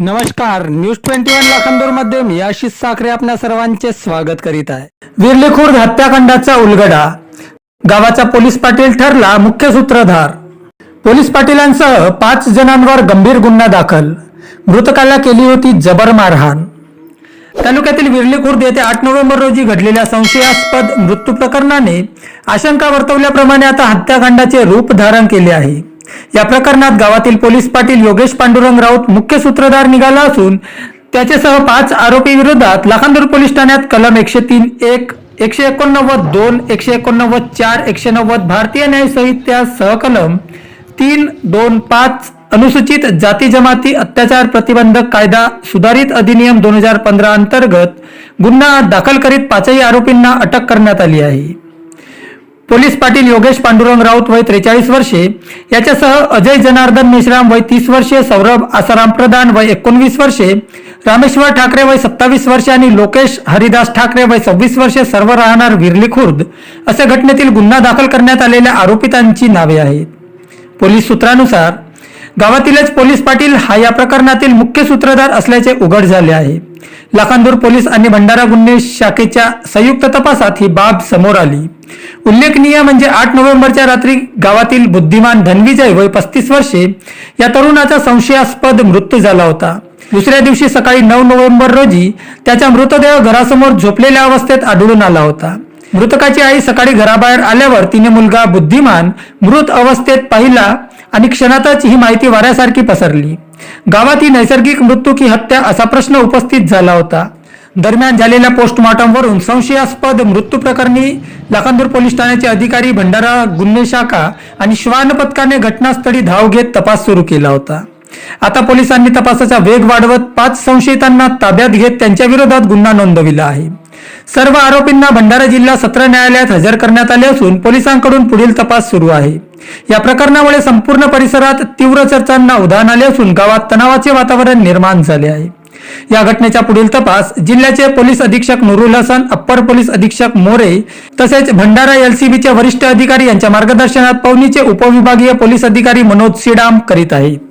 नमस्कार news twenty one लाखांदूरमध्ये मी आशिष साखरे आपल्या सर्वांचे स्वागत करीत आहे. विर्ली खुर्द हत्याकांडाचा उलगडा. गावाचा पोलीस पाटील ठरला मुख्य सूत्रधार. पोलीस पाटीलांसह पाच जणांवर गंभीर गुन्हा दाखल. मृतकाला केली होती जबर मारहाण. तालुक्यातील विर्ली खुर्द येथे आठ नोव्हेंबर रोजी घडलेल्या संशयास्पद मृत्यू प्रकरणाने आशंका वर्तवल्याप्रमाणे आता हत्याकांडाचे रूप धारण केले आहे. या प्रकरणात गावातील पोलीस पाटील योगेश पांडुरंग राऊत मुख्य सूत्रधार निघाला असून त्याच्यासह पाच आरोपी विरोधात लाखांदूर पोलीस ठाण्यात कलम एकशे तीन एक एकशे एकोणनव्वद दोन एकशे एकोणनव्वद चार एकशे नव्वद भारतीय न्याय संहिता सहकलम तीन दोन पाच अनुसूचित जाती जमाती अत्याचार प्रतिबंधक कायदा सुधारित अधिनियम दोन हजार पंधरा अंतर्गत गुन्हा दाखल करीत पाचही आरोपींना अटक करण्यात आली आहे. पोलीस पाटील योगेश पांडुरंग राऊत वय त्रेचाळीस वर्षे. याच्यासह अजय जनार्दन मेश्राम वय तीस वर्षे सौरभ आसाराम प्रधान वय एकोणवीस वर्षे रामेश्वर ठाकरे वय सत्तावीस वर्षे आणि लोकेश हरिदास ठाकरे वय सव्वीस वर्षे सर्व राहणार विरली खुर्द. असे घटनेतील गुन्हा दाखल करण्यात आलेल्या आरोपितांची नावे आहेत. पोलीस सूत्रानुसार गावातीलच पोलीस पाटील हा या प्रकरणातील मुख्य सूत्रधार असल्याचे उघड झाले आहे. लाखांदूर पोलीस आणि भंडारा गुन्हे शाखेच्या संयुक्त तपासात ही बाब समोर आली. उल्लेखनीय म्हणजे आठ नोव्हेंबरच्या रात्री गावातील बुद्धिमान धनविजय वय पस्तीस वर्षे या तरुणाचा संशयास्पद मृत्यू झाला होता. दुसऱ्या दिवशी सकाळी नऊ नोव्हेंबर रोजी त्याचा मृतदेह घरासमोर झोपलेल्या अवस्थेत आढळून आला होता. मृतकाची आई सकाळी घराबाहेर आल्यावर तिने मुलगा बुद्धिमान मृत अवस्थेत पाहिला आणि क्षणातच ही माहिती वाऱ्यासारखी पसरली. गावात ही नैसर्गिक मृत्यू की हत्या असा प्रश्न उपस्थित झाला होता. दरम्यान झालेल्या पोस्टमॉर्टमवरून संशयास्पद मृत्यू प्रकरणी लाखांदूर पोलीस ठाण्याचे अधिकारी भंडारा गुन्हे शाखा आणि श्वान पथकाने घटनास्थळी धाव घेत तपास सुरू केला होता. आता पोलिसांनी तपासाचा वेग वाढवत पाच संशयितांना ताब्यात घेत त्यांच्या विरोधात गुन्हा नोंदविला आहे. सर्व आरोपींना भंडारा जिल्हा सत्र न्यायालयात हजर करण्यात आले असून पोलिसांकडून पुढील तपास सुरू आहे. या प्रकरणामुळे संपूर्ण परिसरात तीव्र चर्चांना उधाण आले असून गावात तणावाचे वातावरण निर्माण झाले आहे. या घटनेचा पुढील तपास जिल्ह्याचे पोलीस अधीक्षक नुरुल हसन अप्पर पोलीस अधीक्षक मोरे तसेच भंडारा एलसीबीचे वरिष्ठ अधिकारी यांच्या मार्गदर्शनात पवनीचे उपविभागीय पोलीस अधिकारी मनोज सिडाम करीत आहेत.